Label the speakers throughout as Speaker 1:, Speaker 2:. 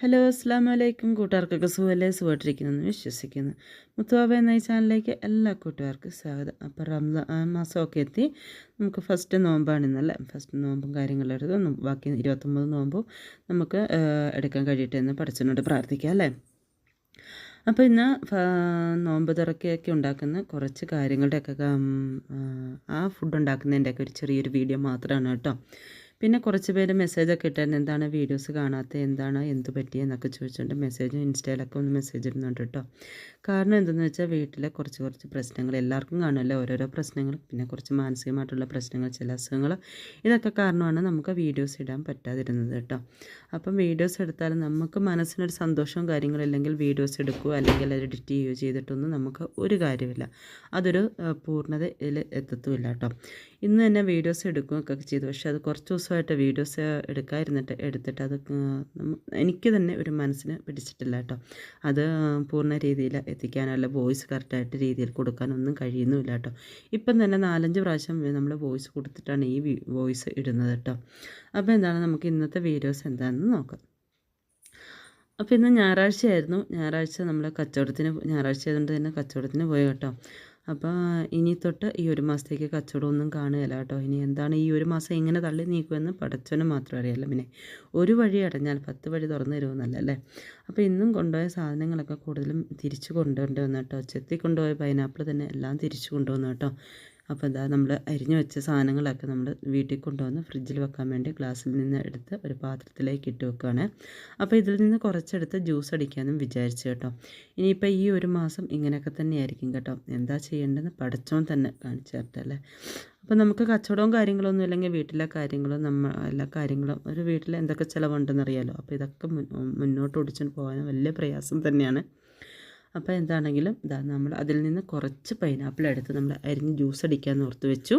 Speaker 1: Hello അസ്സാം വലൈക്കും കൂട്ടുകാർക്കൊക്കെ സുഖമല്ലേ സുഖമായിട്ടിരിക്കുന്നെന്ന് വിശ്വസിക്കുന്നു. മുത്തുവാബ എന്ന ഈ ചാനലിലേക്ക് എല്ലാ കൂട്ടുകാർക്കും സ്വാഗതം. അപ്പോൾ റംസാൻ മാസമൊക്കെ എത്തി. നമുക്ക് ഫസ്റ്റ് നോമ്പാണ് ഇന്നല്ലേ? ഫസ്റ്റ് നോമ്പും കാര്യങ്ങളും എടുത്ത് ബാക്കി ഇരുപത്തൊമ്പത് നോമ്പും നമുക്ക് എടുക്കാൻ കഴിയട്ടെ എന്ന് പഠിച്ചതിനോട് പ്രാർത്ഥിക്കാം അല്ലേ? അപ്പോൾ ഇന്ന് നോമ്പ് തുറക്കൊക്കെ ഉണ്ടാക്കുന്ന കുറച്ച് കാര്യങ്ങളുടെയൊക്കെ ആ ഫുഡ് ഉണ്ടാക്കുന്നതിന്റെയൊക്കെ ഒരു ചെറിയൊരു വീഡിയോ മാത്രമാണ് കേട്ടോ. പിന്നെ കുറച്ച് പേര് മെസ്സേജൊക്കെ ഇട്ടായിരുന്നു എന്താണ് വീഡിയോസ് കാണാത്ത എന്താണ്? എന്ത് പറ്റിയെന്നൊക്കെ ചോദിച്ചുകൊണ്ട് മെസ്സേജ് ഇൻസ്റ്റയിലൊക്കെ ഒന്ന് മെസ്സേജ് ഇടുന്നുണ്ട് കേട്ടോ കാരണം എന്തെന്ന് വെച്ചാൽ വീട്ടിലെ കുറച്ച് കുറച്ച് പ്രശ്നങ്ങൾ എല്ലാവർക്കും കാണുമല്ലോ. ഓരോരോ പ്രശ്നങ്ങൾ പിന്നെ കുറച്ച് മാനസികമായിട്ടുള്ള പ്രശ്നങ്ങൾ ചില അസുഖങ്ങൾ. ഇതൊക്കെ കാരണമാണ് നമുക്ക് വീഡിയോസ് ഇടാൻ പറ്റാതിരുന്നത് കേട്ടോ അപ്പം വീഡിയോസ് എടുത്താൽ നമുക്ക് മനസ്സിനൊരു സന്തോഷവും കാര്യങ്ങളില്ലെങ്കിൽ വീഡിയോസ് എടുക്കുകയോ അല്ലെങ്കിൽ എഡിറ്റ് ചെയ്യുകയോ ചെയ്തിട്ടൊന്നും നമുക്ക് ഒരു കാര്യമില്ല അതൊരു പൂർണതയിൽ എത്തത്തുമില്ല കേട്ടോ ഇന്ന് തന്നെ വീഡിയോസ് എടുക്കുകയൊക്കെ ചെയ്തു. പക്ഷേ അത് കുറച്ച് ദിവസമായിട്ട് വീഡിയോസ് എടുക്കാതിരുന്നിട്ട് എടുത്തിട്ട് അത് എനിക്ക് തന്നെ ഒരു മനസ്സിന് പിടിച്ചിട്ടില്ല കേട്ടോ. അത് പൂർണ രീതിയിൽ എത്തിക്കാനല്ല വോയിസ് കറക്റ്റായിട്ട് രീതിയിൽ കൊടുക്കാനൊന്നും കഴിയുന്നുമില്ല കേട്ടോ. ഇപ്പം തന്നെ നാലഞ്ച് പ്രാവശ്യം നമ്മൾ വോയിസ് കൊടുത്തിട്ടാണ് ഈ വോയിസ് ഇടുന്നത് കേട്ടോ. അപ്പോൾ എന്താണ് നമുക്ക് ഇന്നത്തെ വീഡിയോസ് എന്താണെന്ന് നോക്കാം. അപ്പോൾ ഇന്ന് ഞായറാഴ്ചയായിരുന്നു. ഞായറാഴ്ച നമ്മൾ കച്ചവടത്തിന് ഞായറാഴ്ച ആയതുകൊണ്ട് തന്നെ കച്ചവടത്തിന് പോയി കേട്ടോ. അപ്പോൾ ഇനി തൊട്ട് ഈ ഒരു മാസത്തേക്ക് കച്ചവടമൊന്നും കാണുകയില്ല കേട്ടോ. ഇനി എന്താണ് ഈ ഒരു മാസം എങ്ങനെ തള്ളി നീക്കുമെന്ന് പടച്ചവന് മാത്രം അറിയാമല്ലോ പിന്നെ ഒരു വഴി അടഞ്ഞാൽ പത്ത് വഴി തുറന്നു തരുമെന്നല്ല അല്ലേ? അപ്പോൾ ഇന്നും കൊണ്ടുപോയ സാധനങ്ങളൊക്കെ കൂടുതലും തിരിച്ചു കൊണ്ടുവരേണ്ടി വന്നു കേട്ടോ. ചെത്തി കൊണ്ടുപോയ പൈനാപ്പിൾ തന്നെ എല്ലാം തിരിച്ചു കൊണ്ടുവന്നു കേട്ടോ. അപ്പോൾ ഇതാ നമ്മൾ അരിഞ്ഞു വെച്ച സാധനങ്ങളൊക്കെ നമ്മൾ വീട്ടിൽ കൊണ്ടുവന്ന് ഫ്രിഡ്ജിൽ വെക്കാൻ വേണ്ടി ഗ്ലാസ്സിൽ നിന്ന് എടുത്ത് ഒരു പാത്രത്തിലേക്ക് ഇട്ട് വെക്കുകയാണ്. അപ്പോൾ ഇതിൽ നിന്ന് കുറച്ചെടുത്ത് ജ്യൂസ് അടിക്കാമെന്നും വിചാരിച്ചു കേട്ടോ. ഇനിയിപ്പോൾ ഈ ഒരു മാസം ഇങ്ങനെയൊക്കെ തന്നെയായിരിക്കും കേട്ടോ. എന്താ ചെയ്യേണ്ടതെന്ന് പഠിച്ചോൻ തന്നെ കാണിച്ചു തരട്ടല്ലേ അപ്പോൾ നമുക്ക് കച്ചവടവും കാര്യങ്ങളൊന്നും ഇല്ലെങ്കിൽ വീട്ടിലെ കാര്യങ്ങളും നമ്മൾ എല്ലാ കാര്യങ്ങളും ഒരു വീട്ടിൽ എന്തൊക്കെ ചിലവുണ്ടെന്നറിയാലോ. അപ്പോൾ ഇതൊക്കെ മുന്നോട്ട് ഓടിച്ചു പോകാൻ വലിയ പ്രയാസം തന്നെയാണ്. അപ്പോൾ എന്താണെങ്കിലും ഇതാ നമ്മൾ അതിൽ നിന്ന് കുറച്ച് പൈനാപ്പിൾ എടുത്ത് നമ്മൾ അരിഞ്ഞ് ജ്യൂസ് അടിക്കാൻ ഓർത്ത് വെച്ചു.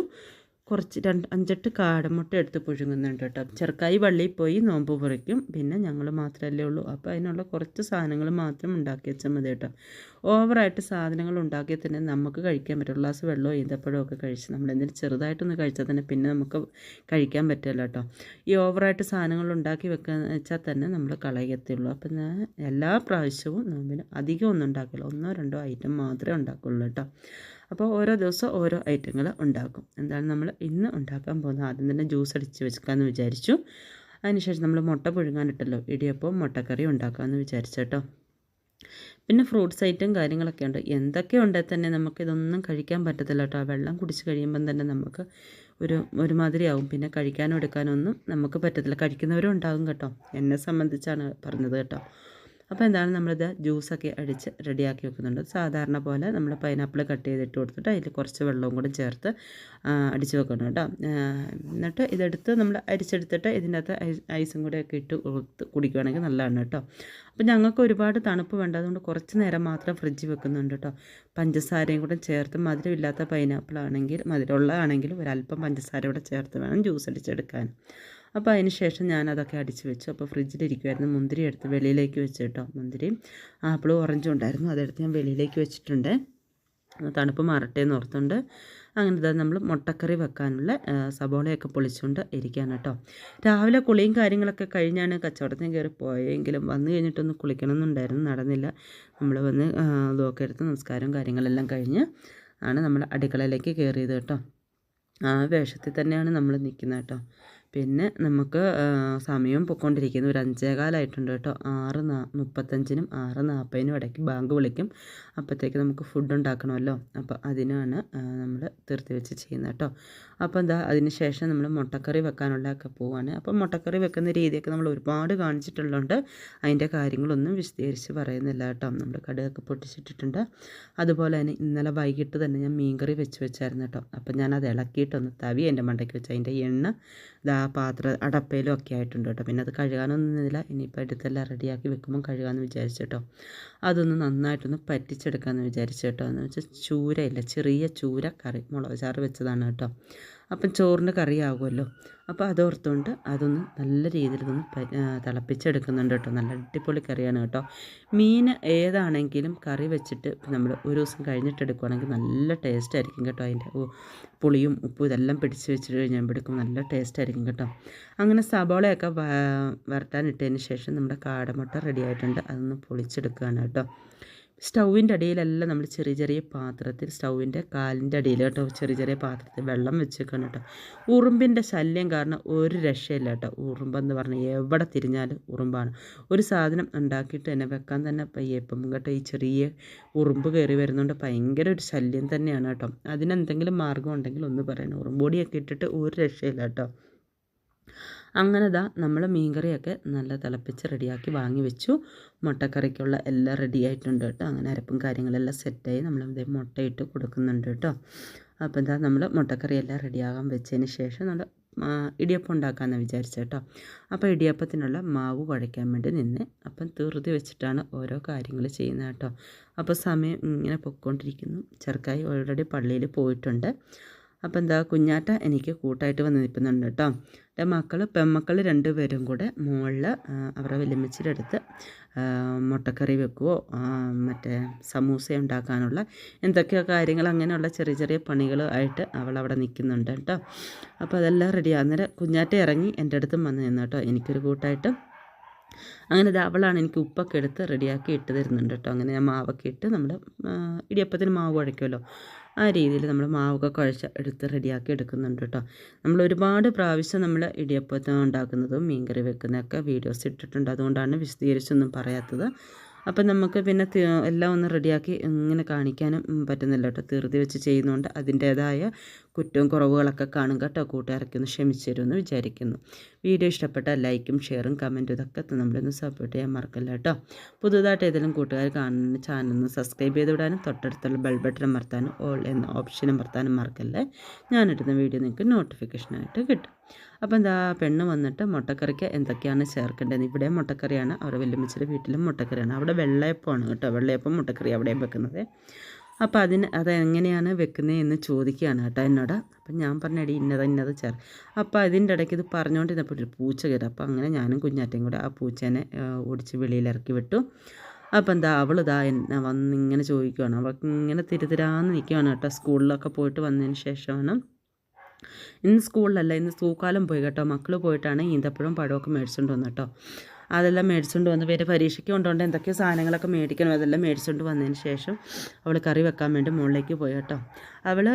Speaker 1: കുറച്ച് രണ്ട് അഞ്ചെട്ട് കാടമുട്ട എടുത്ത് പുഴുങ്ങുന്നുണ്ട് കേട്ടോ. ചെറുക്കായി വള്ളിയിൽ പോയി നോമ്പ് പുറിക്കും പിന്നെ ഞങ്ങൾ മാത്രമല്ലേ ഉള്ളൂ. അപ്പോൾ അതിനുള്ള കുറച്ച് സാധനങ്ങൾ മാത്രം ഉണ്ടാക്കി വെച്ചാൽ മതി കേട്ടോ. ഓവറായിട്ട് സാധനങ്ങൾ ഉണ്ടാക്കിയാൽ തന്നെ നമുക്ക് കഴിക്കാൻ പറ്റും. ഗ്ലാസ് വെള്ളമോ ഈന്തപ്പഴമോ ഒക്കെ കഴിച്ച് നമ്മൾ എന്തെങ്കിലും ചെറുതായിട്ടൊന്ന് കഴിച്ചാൽ തന്നെ പിന്നെ നമുക്ക് കഴിക്കാൻ പറ്റില്ല കേട്ടോ. ഈ ഓവറായിട്ട് സാധനങ്ങൾ ഉണ്ടാക്കി വെക്കുക വെച്ചാൽ തന്നെ നമ്മൾ കളയത്തുള്ളൂ അപ്പം ഞാൻ എല്ലാ പ്രാവശ്യവും നോമ്പിന് അധികം ഒന്നും ഉണ്ടാക്കില്ല. ഒന്നോ രണ്ടോ ഐറ്റം മാത്രമേ ഉണ്ടാക്കുള്ളൂ കേട്ടോ. അപ്പോൾ ഓരോ ദിവസം ഓരോ ഐറ്റങ്ങൾ ഉണ്ടാക്കും. എന്താണ് നമ്മൾ ഇന്ന് ഉണ്ടാക്കാൻ പോകുന്നത്? ആദ്യം തന്നെ ജ്യൂസ് അടിച്ച് വെക്കാമെന്ന് വിചാരിച്ചു. അതിനുശേഷം നമ്മൾ മുട്ട പുഴുങ്ങാനിട്ടല്ലോ. ഇടിയപ്പം മുട്ടക്കറി ഉണ്ടാക്കാമെന്ന് വിചാരിച്ചോട്ടോ പിന്നെ ഫ്രൂട്ട്സ് ഐറ്റം കാര്യങ്ങളൊക്കെ ഉണ്ട്. എന്തൊക്കെ ഉണ്ടെങ്കിൽ തന്നെ നമുക്കിതൊന്നും കഴിക്കാൻ പറ്റത്തില്ല കേട്ടോ. വെള്ളം കുടിച്ച് കഴിയുമ്പം തന്നെ നമുക്ക് ഒരു ഒരുമാതിരിയാവും. പിന്നെ കഴിക്കാനോ എടുക്കാനോ ഒന്നും നമുക്ക് പറ്റത്തില്ല. കഴിക്കുന്നവരും ഉണ്ടാകും കേട്ടോ. എന്നെ സംബന്ധിച്ചാണ് പറഞ്ഞത് കേട്ടോ. അപ്പോൾ എന്താണ് നമ്മളിത് ജ്യൂസൊക്കെ അടിച്ച് റെഡിയാക്കി വെക്കുന്നുണ്ട്. സാധാരണ പോലെ നമ്മൾ പൈനാപ്പിൾ കട്ട് ചെയ്തിട്ട് കൊടുത്തിട്ട് അതിൽ കുറച്ച് വെള്ളവും കൂടെ ചേർത്ത് അടിച്ച് വെക്കണം കേട്ടോ എന്നിട്ട് ഇതെടുത്ത് നമ്മൾ അരിച്ചെടുത്തിട്ട് ഇതിന്റെ അകത്ത് ഐസും കൂടെ ഒക്കെ ഇട്ട് കുടിക്കുകയാണെങ്കിൽ നല്ലതാണ് കേട്ടോ അപ്പോൾ ഞങ്ങൾക്ക് ഒരുപാട് തണുപ്പ് വേണ്ട. അതുകൊണ്ട് കുറച്ച് നേരം മാത്രം ഫ്രിഡ്ജ് വെക്കുന്നുണ്ട് കേട്ടോ പഞ്ചസാരയും കൂടെ ചേർത്ത് മധുരമില്ലാത്ത പൈനാപ്പിൾ ആണെങ്കിൽ മധുരമുള്ളതാണെങ്കിൽ ഒരല്പം പഞ്ചസാര കൂടെ ചേർത്ത് വേണം ജ്യൂസ് അടിച്ചെടുക്കാൻ. അപ്പോൾ അതിന് ശേഷം ഞാനതൊക്കെ അടിച്ച് വെച്ചു. അപ്പോൾ ഫ്രിഡ്ജിലിരിക്കുമായിരുന്നു മുന്തിരി എടുത്ത് വെളിയിലേക്ക് വെച്ച് കേട്ടോ മുന്തിരിയും ആപ്പിളും ഓറഞ്ചും ഉണ്ടായിരുന്നു. അതെടുത്ത് ഞാൻ വെളിയിലേക്ക് വെച്ചിട്ടുണ്ട്. തണുപ്പ് മാറട്ടെ എന്ന് ഓർത്തുണ്ട് അങ്ങനെ നമ്മൾ മുട്ടക്കറി വെക്കാനുള്ള സബോളയൊക്കെ പൊളിച്ചുകൊണ്ട് ഇരിക്കുകയാണ് കേട്ടോ. രാവിലെ കുളിയും കാര്യങ്ങളൊക്കെ കഴിഞ്ഞാണ് കച്ചവടത്തിന് കയറി പോയെങ്കിലും വന്നു കഴിഞ്ഞിട്ടൊന്ന് കുളിക്കണമെന്നുണ്ടായിരുന്നു. നടന്നില്ല. നമ്മൾ വന്ന് ഇതൊക്കെ എടുത്ത് നമസ്കാരവും കാര്യങ്ങളെല്ലാം കഴിഞ്ഞ് ആണ് നമ്മൾ അടുക്കളയിലേക്ക് കയറിയത് കേട്ടോ. ആ വേഷത്തിൽ തന്നെയാണ് നമ്മൾ നിൽക്കുന്നത് കേട്ടോ. പിന്നെ നമുക്ക് സമയം പൊയ്ക്കൊണ്ടിരിക്കുന്നു ഒരു അഞ്ചേകാലായിട്ടുണ്ട് കേട്ടോ. ആറ് നാ മുപ്പത്തഞ്ചിനും ആറ് നാൽപ്പതിനും ഇടയ്ക്ക് ബാങ്ക് വിളിക്കും. അപ്പോഴത്തേക്ക് നമുക്ക് ഫുഡ് ഉണ്ടാക്കണമല്ലോ. അപ്പോൾ അതിനാണ് നമ്മൾ തീർത്തി വെച്ച് ചെയ്യുന്നത് കേട്ടോ. അപ്പോൾ എന്താ അതിന് ശേഷം നമ്മൾ മുട്ടക്കറി വെക്കാനുള്ളതൊക്കെ പോവാണ്. അപ്പോൾ മുട്ടക്കറി വെക്കുന്ന രീതിയൊക്കെ നമ്മൾ ഒരുപാട് കാണിച്ചിട്ടുള്ളതുകൊണ്ട് അതിന്റെ കാര്യങ്ങളൊന്നും വിശദീകരിച്ച് പറയുന്നില്ല കേട്ടോ. നമ്മൾ കടുകൊക്കെ പൊട്ടിച്ചിട്ടിട്ടുണ്ട്. അതുപോലെ തന്നെ ഇന്നലെ വൈകിട്ട് തന്നെ ഞാൻ മീൻകറി വെച്ച് വെച്ചായിരുന്നു കേട്ടോ. അപ്പോൾ ഞാൻ അത് ഇളക്കിയിട്ടൊന്ന് തവി എന്റെ മണ്ടയ്ക്ക് വെച്ച് അതിന്റെ എണ്ണ ഇതാ പാത്ര അടപ്പയിലും ഒക്കെ ആയിട്ടുണ്ട് കേട്ടോ. പിന്നെ അത് കഴുകാനൊന്നുമില്ല. ഇനിയിപ്പോൾ എടുത്തെല്ലാം റെഡിയാക്കി വെക്കുമ്പോൾ കഴുകാമെന്ന് വിചാരിച്ചു കേട്ടോ. അതൊന്ന് നന്നായിട്ടൊന്ന് പറ്റിച്ചെടുക്കാമെന്ന് വിചാരിച്ചു കേട്ടോ. എന്ന് വെച്ചാൽ ചൂരയില്ല. ചെറിയ ചൂര കറി മുളക് ചാറ് വെച്ചതാണ് കേട്ടോ. അപ്പം ചോറിന് കറിയാകുമല്ലോ. അപ്പോൾ അതോർത്തുകൊണ്ട് അതൊന്ന് നല്ല രീതിയിൽ ഒന്ന് തിളപ്പിച്ചെടുക്കുന്നുണ്ട് കേട്ടോ. നല്ല അടിപൊളി കറിയാണ് കേട്ടോ. മീൻ ഏതാണെങ്കിലും കറി വെച്ചിട്ട് നമ്മൾ ഒരു ദിവസം കഴിഞ്ഞിട്ട് എടുക്കുകയാണെങ്കിൽ നല്ല ടേസ്റ്റ് ആയിരിക്കും കേട്ടോ അതിന്റെ. പുളിയും ഉപ്പും ഇതെല്ലാം പിടിച്ച് വെച്ചിട്ട് കഴിഞ്ഞാൽ നല്ല ടേസ്റ്റ് ആയിരിക്കും കേട്ടോ. അങ്ങനെ സബോളയൊക്കെ വരട്ടാനിട്ടതിന് ശേഷം നമ്മുടെ കാടമുട്ട റെഡി ആയിട്ടുണ്ട്. അതൊന്ന് പൊളിച്ചെടുക്കുകയാണ് കേട്ടോ. സ്റ്റൗവിന്റെ അടിയിലല്ല നമ്മൾ ചെറിയ ചെറിയ പാത്രത്തിൽ സ്റ്റൗവിന്റെ കാലിന്റെ അടിയിൽ കേട്ടോ ചെറിയ ചെറിയ പാത്രത്തിൽ വെള്ളം വെച്ചേക്കാണ് കേട്ടോ. ഉറുമ്പിന്റെ ശല്യം കാരണം ഒരു രക്ഷയില്ല കേട്ടോ. ഉറുമ്പെന്ന് പറഞ്ഞാൽ എവിടെ തിരിഞ്ഞാലും ഉറുമ്പാണ്. ഒരു സാധനം ഉണ്ടാക്കിയിട്ട് തന്നെ വെക്കാൻ തന്നെ പയ്യപ്പം കേട്ടോ ഈ ചെറിയ ഉറുമ്പ് കയറി വരുന്നതുകൊണ്ട് ഭയങ്കര ഒരു ശല്യം തന്നെയാണ് കേട്ടോ. അതിനെന്തെങ്കിലും മാർഗം ഉണ്ടെങ്കിൽ ഒന്ന് പറയണം. ഉറുമ്പൊടിയൊക്കെ ഇട്ടിട്ട് ഒരു രക്ഷയില്ല കേട്ടോ. അങ്ങനെ ദാ നമ്മൾ മീൻകറിയൊക്കെ നല്ല തിളപ്പിച്ച് റെഡിയാക്കി വാങ്ങി വെച്ചു. മുട്ടക്കറിക്കുള്ള എല്ലാം റെഡി ആയിട്ടുണ്ട് കേട്ടോ. അങ്ങനെ അരപ്പും കാര്യങ്ങളെല്ലാം സെറ്റായി നമ്മൾ ഇതേ മുട്ടയിട്ട് കൊടുക്കുന്നുണ്ട് കേട്ടോ. അപ്പോൾ എന്താ നമ്മൾ മുട്ടക്കറിയെല്ലാം റെഡിയാകാൻ വെച്ചതിന് ശേഷം നമ്മൾ ഇടിയപ്പം ഉണ്ടാക്കാമെന്ന് വിചാരിച്ചു കേട്ടോ. അപ്പോൾ ഇടിയപ്പത്തിനുള്ള മാവ് കുഴയ്ക്കാൻ വേണ്ടി നിന്ന് അപ്പം തീർത്തി വെച്ചിട്ടാണ് ഓരോ കാര്യങ്ങൾ ചെയ്യുന്നത് കേട്ടോ. അപ്പോൾ സമയം ഇങ്ങനെ പൊയ്ക്കൊണ്ടിരിക്കുന്നു ചെറുക്കായി ഓൾറെഡി പള്ളിയിൽ പോയിട്ടുണ്ട്. അപ്പോൾ എന്താ കുഞ്ഞാട്ട എനിക്ക് കൂട്ടായിട്ട് വന്ന് നിൽക്കുന്നുണ്ട് കേട്ടോ. എന്റെ മക്കൾ പെമ്മക്കൾ രണ്ടുപേരും കൂടെ മുകളിൽ അവരുടെ വലിയമ്മച്ചിയുടെ അടുത്ത് മുട്ടക്കറി വെക്കുവോ മറ്റേ സമൂസ ഉണ്ടാക്കാനുള്ള എന്തൊക്കെയോ കാര്യങ്ങൾ അങ്ങനെയുള്ള ചെറിയ ചെറിയ പണികൾ ആയിട്ട് അവൾ അവിടെ നിൽക്കുന്നുണ്ട് കേട്ടോ. അപ്പോൾ അതെല്ലാം റെഡി അന്നേരം കുഞ്ഞാറ്റ ഇറങ്ങി എന്റെ അടുത്തും വന്ന് നിന്ന് കേട്ടോ. എനിക്കൊരു കൂട്ടായിട്ട് അങ്ങനെ ഇത് അവളാണ് എനിക്ക് ഉപ്പൊക്കെ എടുത്ത് റെഡിയാക്കി ഇട്ട് തരുന്നുണ്ട് കേട്ടോ. അങ്ങനെ ഞാൻ മാവൊക്കെ ഇട്ട് നമ്മൾ ഇടിയപ്പത്തിന് മാവ് കുഴയ്ക്കുമല്ലോ. ആ രീതിയിൽ നമ്മൾ മാവൊക്കെ കുഴച്ച് എടുത്ത് റെഡിയാക്കി എടുക്കുന്നുണ്ട് കേട്ടോ. നമ്മൾ ഒരുപാട് പ്രാവശ്യം നമ്മൾ ഇടിയപ്പത്തിന് ഉണ്ടാക്കുന്നതും മീൻകറി വെക്കുന്നതൊക്കെ വീഡിയോസ് ഇട്ടിട്ടുണ്ട്. അതുകൊണ്ടാണ് വിശദീകരിച്ചൊന്നും പറയാത്തത്. അപ്പം നമുക്ക് പിന്നെ എല്ലാം ഒന്ന് റെഡിയാക്കി ഇങ്ങനെ കാണിക്കാനും പറ്റുന്നില്ല കേട്ടോ. തീർത്തി വെച്ച് ചെയ്യുന്നതുകൊണ്ട് അതിന്റേതായ കുറ്റവും കുറവുകളൊക്കെ കാണും കേട്ടോ കൂട്ടുകാരൊക്കെ ഒന്ന് ക്ഷമിച്ചു വിചാരിക്കുന്നു. വീഡിയോ ഇഷ്ടപ്പെട്ട ലൈക്കും ഷെയറും കമന്റും ഇതൊക്കെ നമ്മളൊന്ന് സപ്പോർട്ട് ചെയ്യാൻ മറക്കല്ല കേട്ടോ. പുതുതായിട്ട് ഏതെങ്കിലും കൂട്ടുകാർ കാണുന്ന ചാനൽ ഒന്ന് സബ്സ്ക്രൈബ് ചെയ്ത് വിടാനും തൊട്ടടുത്തുള്ള ബെൽ ബട്ടൺ അമർത്താനും ഓൾ എന്ന ഓപ്ഷൻ അമർത്താനും മറക്കല്ലേ. ഞാനിടുന്ന വീഡിയോ നിങ്ങൾക്ക് നോട്ടിഫിക്കേഷനായിട്ട് കിട്ടും. അപ്പോൾ എന്താ പെണ്ണ് വന്നിട്ട് മുട്ടക്കറിക്ക് എന്തൊക്കെയാണ് ചേർക്കേണ്ടത്? ഇവിടെ മുട്ടക്കറിയാണ് അവരുടെ വല്യമ്മച്ചിയുടെ വീട്ടിലും മുട്ടക്കറിയാണ്. അവിടെ വെള്ളയപ്പമാണ് കേട്ടോ വെള്ളയപ്പം മുട്ടക്കറി അവിടെയും വെക്കുന്നത്. അപ്പോൾ അതിന് അതെങ്ങനെയാണ് വെക്കുന്നത് എന്ന് ചോദിക്കുകയാണ് കേട്ടോ എന്നോട്. അപ്പം ഞാൻ പറഞ്ഞടി ഇന്നത് ഇന്നത് ചേർ. അപ്പോൾ അതിന്റെ ഇടയ്ക്ക് ഇത് പറഞ്ഞുകൊണ്ടിരുന്നപ്പോൾ പൂച്ച കയറി. അപ്പോൾ അങ്ങനെ ഞാനും കുഞ്ഞാറ്റയും കൂടെ ആ പൂച്ചേനെ ഓടിച്ച് വെളിയിലിറക്കി വിട്ടു. അപ്പം എന്താ അവൾ ഇതാ എന്നെ വന്ന് ഇങ്ങനെ ചോദിക്കുകയാണ് അവൾക്ക് ഇങ്ങനെ തിരുതിരാന്ന് നിൽക്കുകയാണ് കേട്ടോ. സ്കൂളിലൊക്കെ പോയിട്ട് വന്നതിന് ശേഷമാണ്. ഇന്ന് സ്കൂളിലല്ല ഇന്ന് തൂക്കാലം പോയി കേട്ടോ. മക്കൾ പോയിട്ടാണ് ഈന്തപ്പഴം പഴമൊക്കെ മേടിച്ചുകൊണ്ട് വന്നു കേട്ടോ. അതെല്ലാം മേടിച്ചുകൊണ്ട് വന്ന്. പേര് പരീക്ഷയ്ക്ക് കൊണ്ടുകൊണ്ട് എന്തൊക്കെയോ സാധനങ്ങളൊക്കെ മേടിക്കണം. അതെല്ലാം മേടിച്ചുകൊണ്ട് വന്നതിന് ശേഷം അവൾ കറി വെക്കാൻ വേണ്ടി മുകളിലേക്ക് പോയി കേട്ടോ. അവൾ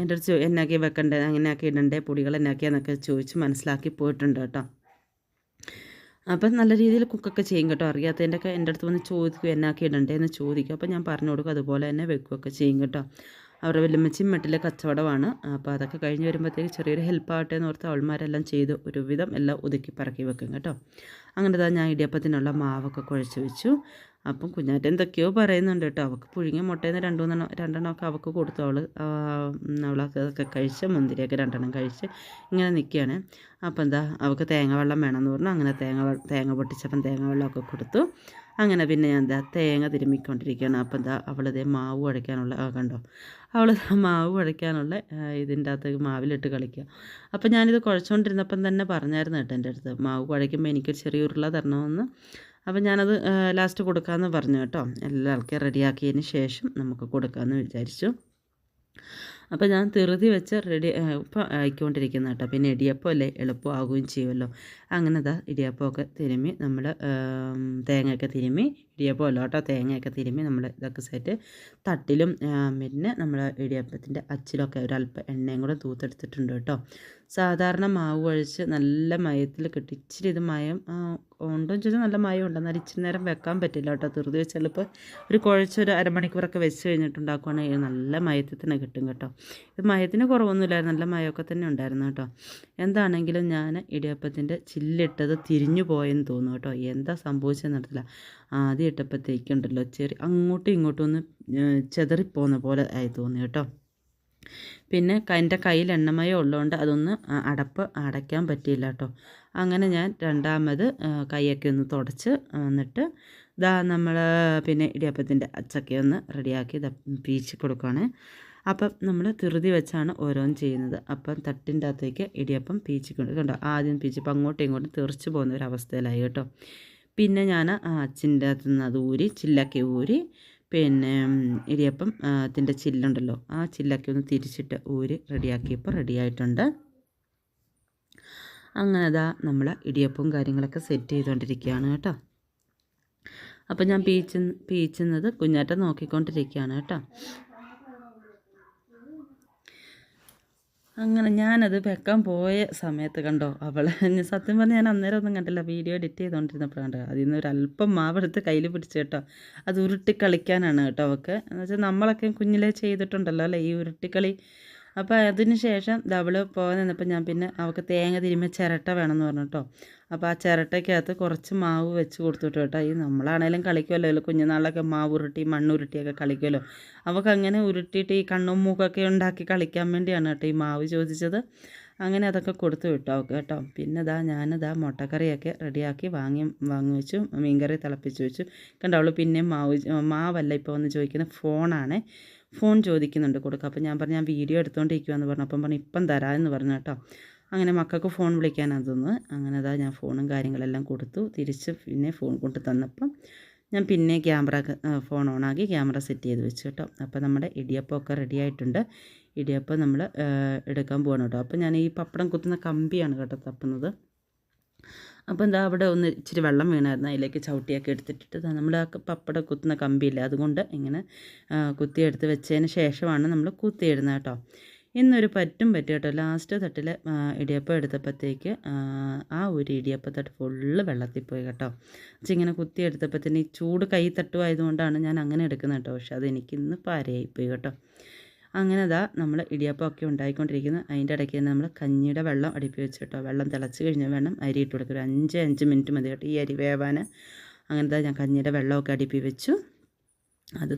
Speaker 1: എന്റെ അടുത്ത് എന്നാക്കി വെക്കണ്ടേ അങ്ങനെയാക്കി ഇടണ്ടേ പൊടികൾ എന്നാക്കിയെന്നൊക്കെ ചോദിച്ച് മനസ്സിലാക്കി പോയിട്ടുണ്ട് കേട്ടോ. അപ്പം നല്ല രീതിയിൽ കുക്കൊക്കെ ചെയ്യും കേട്ടോ. അറിയാത്തതിന്റെയൊക്കെ എന്റെ അടുത്ത് വന്ന് ചോദിക്കും എന്നാക്കി ഇടണ്ടേ എന്ന് ചോദിക്കും. അപ്പം ഞാൻ പറഞ്ഞു കൊടുക്കും അതുപോലെ തന്നെ വെക്കുകയൊക്കെ ചെയ്യും കേട്ടോ. അവരുടെ വല്യമ്മച്ചിയും മെട്ടിലെ കച്ചവടമാണ്. അപ്പോൾ അതൊക്കെ കഴിഞ്ഞ് വരുമ്പോഴത്തേക്ക് ചെറിയൊരു ഹെൽപ്പ് ആവട്ടെ എന്ന് ഓർത്ത് അവൾമാരെല്ലാം ചെയ്ത് ഒരുവിധം എല്ലാം ഒതുക്കി പറക്കി വെക്കും കേട്ടോ. അങ്ങനെ തന്നെ ഞാൻ ഇടിയപ്പത്തിനുള്ള മാവൊക്കെ കുഴച്ച് വെച്ചു. അപ്പം കുഞ്ഞാറ്റ എന്തൊക്കെയോ പറയുന്നുണ്ട് കേട്ടോ. അവൾക്ക് പുഴുങ്ങിയ മുട്ടയിൽ രണ്ടു മൂന്നെണ്ണം രണ്ടെണ്ണമൊക്കെ അവൾക്ക് കൊടുത്തു. അവൾ അവളൊക്കെ അതൊക്കെ കഴിച്ച് മുന്തിരിയൊക്കെ രണ്ടെണ്ണം കഴിച്ച് ഇങ്ങനെ നിൽക്കുകയാണ്. അപ്പം എന്താ അവൾക്ക് തേങ്ങ വെള്ളം വേണമെന്ന് പറഞ്ഞു. അങ്ങനെ തേങ്ങ തേങ്ങ പൊട്ടിച്ചപ്പം തേങ്ങ വെള്ളമൊക്കെ കൊടുത്തു. അങ്ങനെ പിന്നെ ഞാൻ എന്താ തേങ്ങ തിരുമ്മിക്കൊണ്ടിരിക്കുകയാണ്. അപ്പം എന്താ അവളിതേ മാവ് കുഴയ്ക്കാനുള്ള കണ്ടോ? അവൾ മാവ് കുഴയ്ക്കാനുള്ള ഇതിന്റെ അകത്ത് മാവിലിട്ട് കളിക്കുക. അപ്പോൾ ഞാനിത് കുഴച്ചുകൊണ്ടിരുന്നപ്പം തന്നെ പറഞ്ഞായിരുന്നു കേട്ടോ എന്റെ അടുത്ത് മാവ് കുഴയ്ക്കുമ്പോൾ എനിക്കൊരു ചെറിയ ഉരുള തരണമെന്ന്. അപ്പം ഞാനത് ലാസ്റ്റ് കൊടുക്കാമെന്ന് പറഞ്ഞു കേട്ടോ. എല്ലാവർക്കും റെഡിയാക്കിയതിന് ശേഷം നമുക്ക് കൊടുക്കാമെന്ന് വിചാരിച്ചു. അപ്പോൾ ഞാൻ തിറുതി വെച്ച് റെഡി ഇപ്പം ആയിക്കൊണ്ടിരിക്കുന്ന കേട്ടോ. പിന്നെ ഇടിയപ്പം അല്ലേ എളുപ്പമാകുകയും ചെയ്യുമല്ലോ. അങ്ങനെ ഇതാ ഇടിയപ്പമൊക്കെ തിരുമ്മി നമ്മൾ തേങ്ങയൊക്കെ തിരുമ്മി ഇടിയപ്പം കേട്ടോ. തേങ്ങയൊക്കെ തിരുമ്മി നമ്മൾ ഇതൊക്കെ സെറ്റ് തട്ടിലും പിന്നെ നമ്മൾ ഇടിയപ്പത്തിന്റെ അച്ചിലൊക്കെ ഒരല്പം എണ്ണയും കൂടെ തൂത്തെടുത്തിട്ടുണ്ട് കേട്ടോ. സാധാരണ മാവ് കഴിച്ച് നല്ല മയത്തിൽ കിട്ടി. ഇച്ചിരി ഇത് മയം ഉണ്ടോ ചോദിച്ചാൽ നല്ല മയം ഉണ്ട്. എന്നാൽ ഇച്ചിരി നേരം വെക്കാൻ പറ്റില്ല കേട്ടോ. ധൃതി വെച്ചാൽ ഇപ്പോൾ ഒരു കുഴച്ചൊരു അരമണിക്കൂറൊക്കെ വെച്ച് കഴിഞ്ഞിട്ടുണ്ടാക്കുവാണെങ്കിൽ നല്ല മയത്തിൽ തന്നെ കിട്ടും കേട്ടോ. ഇത് മയത്തിന് കുറവൊന്നുമില്ലായിരുന്നു. നല്ല മയമൊക്കെ തന്നെ ഉണ്ടായിരുന്നു കേട്ടോ. എന്താണെങ്കിലും ഞാൻ ഇടിയപ്പത്തിന്റെ ചില്ലിട്ടത് തിരിഞ്ഞു പോയെന്ന് തോന്നുന്നു കേട്ടോ. എന്താ സംഭവിച്ചതെന്ന് അറിയില്ല ആദ്യം ഇട്ടപ്പോഴത്തേക്കുണ്ടല്ലോ ചെറിയ അങ്ങോട്ടും ഇങ്ങോട്ടും ഒന്ന് ചെതറിപ്പോകുന്ന പോലെ ആയി തോന്നി കേട്ടോ. പിന്നെ എന്റെ കയ്യിൽ എണ്ണമയം ഉള്ളതുകൊണ്ട് അതൊന്ന് അടപ്പ് അടയ്ക്കാൻ പറ്റിയില്ല കേട്ടോ. അങ്ങനെ ഞാൻ രണ്ടാമത് കൈയൊക്കെ ഒന്ന് തുടച്ച് എന്നിട്ട് ഇതാ നമ്മൾ പിന്നെ ഇടിയപ്പത്തിന്റെ അച്ചൊക്കെ ഒന്ന് റെഡിയാക്കി പീച്ച് കൊടുക്കുകയാണ് അപ്പം നമ്മൾ തിറുതി വെച്ചാണ് ഓരോന്ന് ചെയ്യുന്നത്. അപ്പം തട്ടിന്റെ അകത്തേക്ക് ഇടിയപ്പം പീച്ചിക്കൊണ്ട് കണ്ടോ? ആദ്യം പീച്ചിപ്പോൾ അങ്ങോട്ടും ഇങ്ങോട്ടും തെറിച്ച് പോകുന്ന ഒരു അവസ്ഥയിലായി കേട്ടോ. പിന്നെ ഞാൻ അച്ഛന്റെ അകത്തു നിന്ന് അത് ഊരി ചില്ലക്കി ഊരി പിന്നെ ഇടിയപ്പം അതിന്റെ ചില്ലുണ്ടല്ലോ ആ ചില്ലൊക്കെ ഒന്ന് തിരിച്ചിട്ട് ഊരി റെഡിയാക്കിയപ്പോൾ റെഡിയായിട്ടുണ്ട്. അങ്ങനെ അതാ നമ്മൾ ഇടിയപ്പവും കാര്യങ്ങളൊക്കെ സെറ്റ് ചെയ്തുകൊണ്ടിരിക്കുകയാണ് കേട്ടോ. അപ്പോൾ ഞാൻ പീച്ച് പീച്ചുന്നത് കുഞ്ഞാറ്റ നോക്കിക്കൊണ്ടിരിക്കുകയാണ് കേട്ടോ. അങ്ങനെ ഞാനത് വെക്കാൻ പോയ സമയത്ത് കണ്ടോ അവൾ സത്യം പറഞ്ഞാൽ ഞാൻ അന്നേരം ഒന്നും കണ്ടില്ല. വീഡിയോ എഡിറ്റ് ചെയ്തുകൊണ്ടിരുന്നപ്പോഴാണ് കണ്ടോ അതിൽ നിന്ന് ഒരു അല്പം മാവെടുത്ത് കയ്യിൽ പിടിച്ച് കേട്ടോ. അത് ഉരുട്ടി കളിക്കാനാണ് കേട്ടോ അവൾക്ക് എന്ന് വെച്ചാൽ നമ്മളൊക്കെ കുഞ്ഞിലേ ചെയ്തിട്ടുണ്ടല്ലോ അല്ലേ? ഈ ഉരുട്ടിക്കളി അപ്പോൾ അതിന് ശേഷം ഡബിൾ പോകാൻ നിന്നപ്പോൾ ഞാൻ പിന്നെ അവൾക്ക് തേങ്ങ തിരുമ്മ ചിരട്ട വേണമെന്ന് പറഞ്ഞു അപ്പോൾ ആ ചിരട്ടയ്ക്കകത്ത് കുറച്ച് മാവ് വെച്ച് കൊടുത്തിട്ട് കേട്ടോ. ഈ നമ്മളാണേലും കളിക്കുമല്ലോ കുഞ്ഞുനാളിലൊക്കെ മാവ് ഉരുട്ടി മണ്ണുരുട്ടിയൊക്കെ കളിക്കുമല്ലോ അവൾക്ക് അങ്ങനെ ഉരുട്ടിയിട്ട് ഈ കണ്ണും മൂക്കൊക്കെ ഉണ്ടാക്കി കളിക്കാൻ വേണ്ടിയാണ് കേട്ടോ ഈ മാവ് ചോദിച്ചത്. അങ്ങനെ അതൊക്കെ കൊടുത്തു വിട്ടു അവൾക്ക് കേട്ടോ. പിന്നെ ഇതാ ഞാനിതാ മുട്ടക്കറിയൊക്കെ റെഡിയാക്കി വാങ്ങി വാങ്ങി വെച്ചു. മീൻകറി തിളപ്പിച്ച് വെച്ചു. കണ്ടോ പിന്നെയും മാവ് മാവല്ല ഇപ്പോൾ വന്ന് ചോദിക്കുന്നത് ഫോണാണേ. ഫോൺ ചോദിക്കുന്നുണ്ട് കൊടുക്കുക അപ്പോൾ ഞാൻ പറഞ്ഞു ഞാൻ വീഡിയോ എടുത്തുകൊണ്ടിരിക്കുകയെന്ന് പറഞ്ഞു. അപ്പം പറഞ്ഞു ഇപ്പം തരാമെന്ന് പറഞ്ഞു കേട്ടോ. അങ്ങനെ മക്കൾക്ക് ഫോൺ വിളിക്കാനാണ് തന്നു അങ്ങനെ അതാ ഞാൻ ഫോണും കാര്യങ്ങളെല്ലാം കൊടുത്തു. തിരിച്ച് പിന്നെ ഫോൺ കൊണ്ട് തന്നപ്പം ഞാൻ പിന്നെ ക്യാമറ ഫോൺ ഓണാക്കി ക്യാമറ സെറ്റ് ചെയ്ത് വെച്ചു കേട്ടോ. അപ്പോൾ നമ്മുടെ ഇടിയപ്പമൊക്കെ റെഡി ആയിട്ടുണ്ട്. ഇടിയപ്പം നമ്മൾ എടുക്കാൻ പോകണം കേട്ടോ. അപ്പോൾ ഞാൻ ഈ പപ്പടം കുത്തുന്ന കമ്പിയാണ് കേട്ടോ തപ്പുന്നത്. അപ്പോൾ എന്താ അവിടെ ഒന്ന് ഇച്ചിരി വെള്ളം വീണായിരുന്നു. അതിലേക്ക് ചവിട്ടിയൊക്കെ എടുത്തിട്ടിട്ട് നമ്മൾ ആ പപ്പടം കുത്തുന്ന കമ്പിയില്ല അതുകൊണ്ട് ഇങ്ങനെ കുത്തിയെടുത്ത് വെച്ചതിന് ശേഷമാണ് നമ്മൾ കുത്തിയിടുന്നത് കേട്ടോ. ഇന്നൊരു പറ്റും പറ്റും കേട്ടോ. ലാസ്റ്റ് തട്ടിൽ ഇടിയപ്പം എടുത്തപ്പോഴത്തേക്ക് ആ ഒരു ഇടിയപ്പം തട്ട് ഫുള്ള് വെള്ളത്തിൽ പോയി കേട്ടോ. പക്ഷെ ഇങ്ങനെ കുത്തി തന്നെ ഈ ചൂട് കൈ തട്ടുമായതുകൊണ്ടാണ് ഞാൻ അങ്ങനെ എടുക്കുന്നത് കേട്ടോ. പക്ഷെ അതെനിക്കിന്ന് പാരയായിപ്പോയി കേട്ടോ. അങ്ങനെ അതാ നമ്മൾ ഇടിയപ്പമൊക്കെ ഉണ്ടായിക്കൊണ്ടിരിക്കുന്നത് അതിന്റെ ഇടയ്ക്ക് തന്നെ നമ്മൾ കഞ്ഞിയുടെ വെള്ളം അടുപ്പി വെച്ച് കേട്ടോ വെള്ളം തിളച്ച് കഴിഞ്ഞ് വേണം അരി ഇട്ട് കൊടുക്കുക ഒരു അഞ്ച് അഞ്ച് മിനിറ്റ് മതി കേട്ടോ ഈ അരി വേവാൻ അങ്ങനത്തെ ഞാൻ കഞ്ഞിയുടെ വെള്ളമൊക്കെ അടുപ്പി വെച്ചു. അത്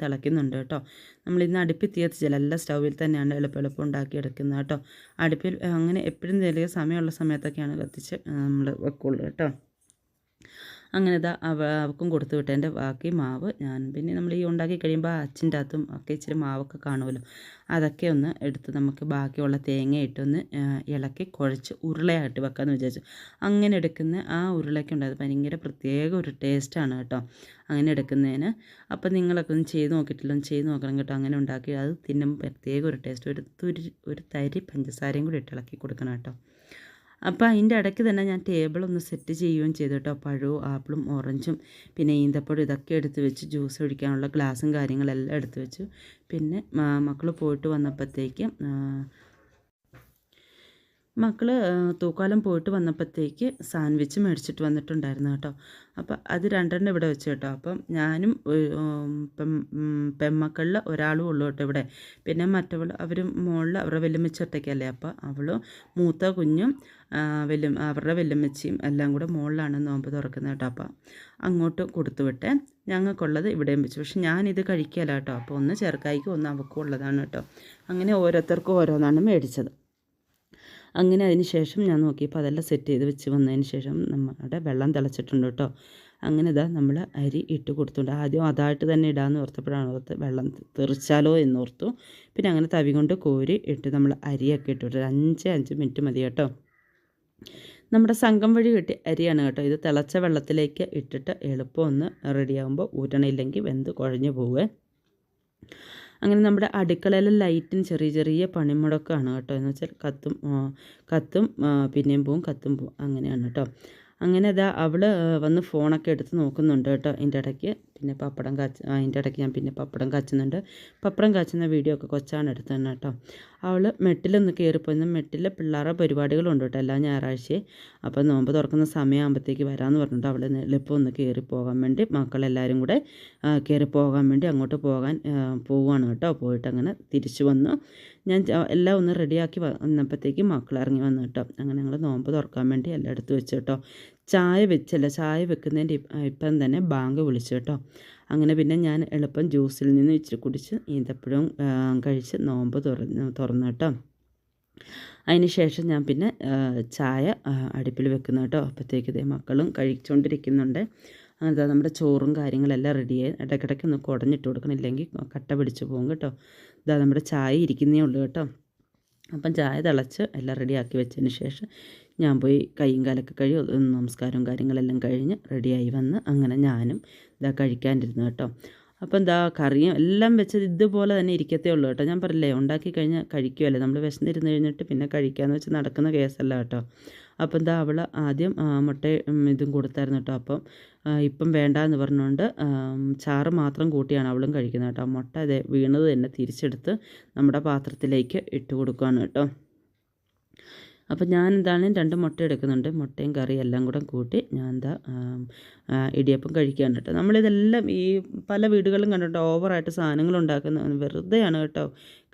Speaker 1: തിളയ്ക്കുന്നുണ്ട് കേട്ടോ. നമ്മൾ ഇന്ന് അടുപ്പിൽ തീ കത്തിച്ചില്ല എല്ലാ സ്റ്റൗവിൽ തന്നെയാണ് എളുപ്പം എളുപ്പം ഉണ്ടാക്കി എടുക്കുന്നത് കേട്ടോ. അടുപ്പിൽ അങ്ങനെ എപ്പോഴും ചെറിയ സമയമുള്ള സമയത്തൊക്കെയാണ് കത്തിച്ച് നമ്മൾ വെക്കുള്ളൂ കേട്ടോ. അങ്ങനെ ഇതാ അവ അവക്കും കൊടുത്തു വിട്ടതിന്റെ ബാക്കി മാവ് ഞാൻ പിന്നെ നമ്മൾ ഈ ഉണ്ടാക്കി കഴിയുമ്പോൾ അച്ഛന്റെ അകത്തും ഒക്കെ ഇച്ചിരി മാവൊക്കെ കാണുമല്ലോ അതൊക്കെ ഒന്ന് എടുത്ത് നമുക്ക് ബാക്കിയുള്ള തേങ്ങ ഇട്ടൊന്ന് ഇളക്കി കുഴച്ച് ഉരുളയായിട്ട് വെക്കാമെന്ന് വിചാരിച്ചു. അങ്ങനെ എടുക്കുന്ന ആ ഉരുളയ്ക്ക് ഉണ്ടായത് ഭയങ്കര പ്രത്യേക ഒരു ടേസ്റ്റാണ് കേട്ടോ. അങ്ങനെ എടുക്കുന്നതിന്. അപ്പം നിങ്ങളൊക്കെ ഒന്ന് ചെയ്ത് നോക്കിയിട്ടില്ല ചെയ്ത് നോക്കണം കേട്ടോ. അങ്ങനെ ഉണ്ടാക്കി അത് തിന്നുമ്പോൾ പ്രത്യേക ഒരു ടേസ്റ്റ് ഒരു തുരി ഒരു തരി പഞ്ചസാരയും കൂടി ഇട്ട് ഇളക്കി കൊടുക്കണം കേട്ടോ. അപ്പോൾ അതിന്റെ ഇടയ്ക്ക് തന്നെ ഞാൻ ടേബിൾ ഒന്ന് സെറ്റ് ചെയ്യുകയും ചെയ്തു കേട്ടോ. പഴവും ആപ്പിളും ഓറഞ്ചും പിന്നെ ഈന്തപ്പഴം ഇതൊക്കെ എടുത്ത് വെച്ച് ജ്യൂസ് ഒഴിക്കാനുള്ള ഗ്ലാസും കാര്യങ്ങളെല്ലാം എടുത്ത് വെച്ചു. പിന്നെ മക്കൾ പോയിട്ട് വന്നപ്പോഴത്തേക്ക് മക്കൾ തൂക്കാലം പോയിട്ട് വന്നപ്പോഴത്തേക്ക് സാൻഡ്വിച്ച് മേടിച്ചിട്ട് വന്നിട്ടുണ്ടായിരുന്നു കേട്ടോ. അപ്പോൾ അത് രണ്ടെണ്ണം ഇവിടെ വെച്ച് കേട്ടോ. അപ്പം ഞാനും പെമ്മക്കളിൽ ഒരാളും ഉള്ളു കേട്ടോ ഇവിടെ. പിന്നെ മറ്റവൾ അവർ മുകളിൽ അവരുടെ വെല്ലുമിച്ചൊറ്റയ്ക്കല്ലേ അപ്പോൾ അവൾ മൂത്ത കുഞ്ഞും വെല്ലും അവരുടെ വെല്ലുമിച്ചയും എല്ലാം കൂടെ മുകളിലാണ് നോമ്പ് തുറക്കുന്നത് കേട്ടോ. അപ്പോൾ അങ്ങോട്ട് കൊടുത്തു വിട്ടേ. ഞങ്ങൾക്കുള്ളത് ഇവിടെയും വെച്ചു. പക്ഷെ ഞാനിത് കഴിക്കല കേട്ടോ. അപ്പോൾ ഒന്ന് ചെറുക്കായിക്കും ഒന്ന് അവക്കും ഉള്ളതാണ് കേട്ടോ. അങ്ങനെ ഓരോരുത്തർക്കും ഓരോന്നാണ് മേടിച്ചത്. അങ്ങനെ അതിന് ശേഷം ഞാൻ നോക്കിയപ്പോൾ അതെല്ലാം സെറ്റ് ചെയ്ത് വെച്ച് വന്നതിന് ശേഷം നമ്മുടെ വെള്ളം തിളച്ചിട്ടുണ്ട് കേട്ടോ. അങ്ങനെ ഇതാ നമ്മൾ അരി ഇട്ട് കൊടുത്തുണ്ട്. ആദ്യം അതായിട്ട് തന്നെ ഇടാമെന്ന് ഓർത്തപ്പോഴാണ് ഓർത്ത് വെള്ളം തെറിച്ചാലോ എന്നോർത്തു പിന്നെ അങ്ങനെ തവി കൊണ്ട് കോരി ഇട്ട് നമ്മൾ അരിയൊക്കെ ഇട്ട് ഒരു അഞ്ച് അഞ്ച് മിനിറ്റ് മതി കേട്ടോ. നമ്മുടെ സംഘം വഴി കിട്ടിയ അരിയാണ് കേട്ടോ. ഇത് തിളച്ച വെള്ളത്തിലേക്ക് ഇട്ടിട്ട് എളുപ്പം ഒന്ന് റെഡിയാകുമ്പോൾ ഊറ്റണയില്ലെങ്കിൽ വെന്ത് കുഴഞ്ഞു പോവേ. അങ്ങനെ നമ്മുടെ അടുക്കളയിലെ ലൈറ്റിന് ചെറിയ ചെറിയ പണിമുടക്കാണ് കേട്ടോ. എന്ന് വെച്ചാൽ കത്തും കത്തും പിന്നെയും പോവും കത്തും പോവും. അങ്ങനെയാണ് കേട്ടോ. അങ്ങനെ അതാ അവൾ വന്ന് ഫോണൊക്കെ എടുത്ത് നോക്കുന്നുണ്ട് കേട്ടോ അതിന്റെ ഇടയ്ക്ക്. പിന്നെ പപ്പടം കാച്ച അതിന്റെ ഇടയ്ക്ക് ഞാൻ പിന്നെ പപ്പടം കാച്ചുന്നുണ്ട്. പപ്പടം കാച്ചുന്ന വീഡിയോ ഒക്കെ കൊച്ചാണ് എടുത്തത് തന്നെ കേട്ടോ. അവൾ മെട്ടിലൊന്ന് കയറിപ്പോയിരുന്നു മെട്ടിൽ പിള്ളേരുടെ പരിപാടികളുണ്ട് കേട്ടോ എല്ലാ ഞായറാഴ്ചയും. അപ്പോൾ നോമ്പ് തുറക്കുന്ന സമയമാകുമ്പോഴത്തേക്ക് വരാമെന്ന് പറഞ്ഞിട്ട് അവൾ എളുപ്പം ഒന്ന് കയറിപ്പോകാൻ പോകാൻ വേണ്ടി മക്കളെല്ലാവരും കൂടെ കയറിപ്പോകാൻ പോകാൻ വേണ്ടി അങ്ങോട്ട് പോകാൻ പോവുകയാണ് കേട്ടോ. പോയിട്ട് അങ്ങനെ തിരിച്ചു വന്നു ഞാൻ എല്ലാം ഒന്ന് റെഡിയാക്കി വന്നപ്പോഴത്തേക്കും മക്കൾ ഇറങ്ങി വന്നു കേട്ടോ. അങ്ങനെ ഞങ്ങൾ നോമ്പ് തുറക്കാൻ വേണ്ടി എല്ലാം എടുത്ത് വെച്ചു കേട്ടോ. ചായ വെച്ചല്ല ചായ വെക്കുന്നതിന്റെ ഇപ്പം തന്നെ ബാങ്ക് വിളിച്ചു കേട്ടോ. അങ്ങനെ പിന്നെ ഞാൻ എളുപ്പം ജ്യൂസിൽ നിന്ന് ഇച്ചിരി കുടിച്ച് ഈന്തപ്പഴവും കഴിച്ച് നോമ്പ് തുറന്ന് തുറന്നു കേട്ടോ. അതിന് ശേഷം ഞാൻ പിന്നെ ചായ അടുപ്പിൽ വെക്കുന്നു കേട്ടോ. അപ്പോഴത്തേക്ക് ഇതേ മക്കളും കഴിച്ചുകൊണ്ടിരിക്കുന്നുണ്ട് അങ്ങനത്തെ നമ്മുടെ ചോറും കാര്യങ്ങളെല്ലാം റെഡിയായി ഇടയ്ക്കിടയ്ക്ക് ഒന്ന് കുടഞ്ഞിട്ട് കൊടുക്കണം. ഇല്ലെങ്കിൽ കട്ട പിടിച്ച് പോകും കേട്ടോ. ഇതാ നമ്മുടെ ചായ ഇരിക്കുന്നേ ഉള്ളൂ കേട്ടോ. അപ്പം ചായ തിളച്ച് എല്ലാം റെഡിയാക്കി വെച്ചതിന് ശേഷം ഞാൻ പോയി കൈയും കാലൊക്കെ കഴിയും നമസ്കാരവും കാര്യങ്ങളെല്ലാം കഴിഞ്ഞ് റെഡിയായി വന്ന് അങ്ങനെ ഞാനും ഇതാ കഴിക്കാണ്ടിരുന്നു കേട്ടോ. അപ്പം എന്താ കറിയും എല്ലാം വെച്ചത് ഇതുപോലെ തന്നെ ഇരിക്കത്തേ ഉള്ളൂ കേട്ടോ. ഞാൻ പറഞ്ഞില്ലേ ഉണ്ടാക്കി കഴിഞ്ഞാൽ കഴിക്കുമല്ലേ നമ്മൾ വിശന്നിരുന്ന് കഴിഞ്ഞിട്ട് പിന്നെ കഴിക്കാമെന്ന് വെച്ച് നടക്കുന്ന കേസല്ല കേട്ടോ. അപ്പം എന്താ അവൾ ആദ്യം മുട്ട ഇതും കൊടുത്തായിരുന്നു കേട്ടോ. അപ്പം ഇപ്പം വേണ്ട എന്ന് പറഞ്ഞുകൊണ്ട് ചാറ് മാത്രം കൂട്ടിയാണ് അവളും കഴിക്കുന്നത് കേട്ടോ. മുട്ട അതെ വീണത് തന്നെ തിരിച്ചെടുത്ത് നമ്മുടെ പാത്രത്തിലേക്ക് ഇട്ട് കൊടുക്കുകയാണ് കേട്ടോ. അപ്പോൾ ഞാൻ എന്താണ് രണ്ട് മുട്ട എടുക്കുന്നുണ്ട്. മുട്ടയും കറിയും എല്ലാം കൂടെ കൂട്ടി ഞാൻ എന്താ ഇടിയപ്പം കഴിക്കുകയാണ് കേട്ടോ. നമ്മളിതെല്ലാം ഈ പല വീടുകളിലും കണ്ടിട്ടോ ഓവറായിട്ട് സാധനങ്ങൾ ഉണ്ടാക്കുന്ന വെറുതെയാണ് കേട്ടോ.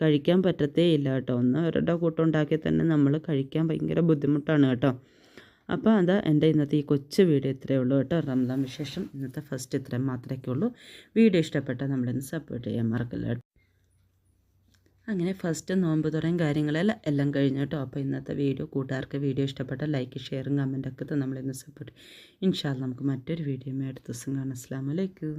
Speaker 1: കഴിക്കാൻ പറ്റത്തേ ഇല്ല കേട്ടോ. ഒന്ന് അവരുടെ കൂട്ടം ഉണ്ടാക്കിയാൽ തന്നെ നമ്മൾ കഴിക്കാൻ ഭയങ്കര ബുദ്ധിമുട്ടാണ് കേട്ടോ. അപ്പോൾ അതാ എന്റെ ഇന്നത്തെ ഈ കൊച്ചു വീഡിയോ ഇത്രയേ ഉള്ളൂ കേട്ടോ. റംസാൻ വിശേഷം ഇന്നത്തെ ഫസ്റ്റ് ഇത്രയും മാത്രമേ ഉള്ളൂ വീഡിയോ ഇഷ്ടപ്പെട്ടാൽ നമ്മളിന്ന് സപ്പോർട്ട് ചെയ്യാൻ മറക്കില്ല. അങ്ങനെ ഫസ്റ്റ് നോമ്പ് തുറയും കാര്യങ്ങളെല്ലാം എല്ലാം കഴിഞ്ഞു കേട്ടോ. അപ്പോൾ ഇന്നത്തെ വീഡിയോ കൂട്ടുകാർക്ക് വീഡിയോ ഇഷ്ടപ്പെട്ട ലൈക്ക് ഷെയറും കമന്റൊക്കെ നമ്മളിന്ന് സപ്പോർട്ട് ഇൻഷാൽ നമുക്ക് മറ്റൊരു വീഡിയോ അടുത്ത ദിവസം കാണാം. അസ്സാം വലൈക്കും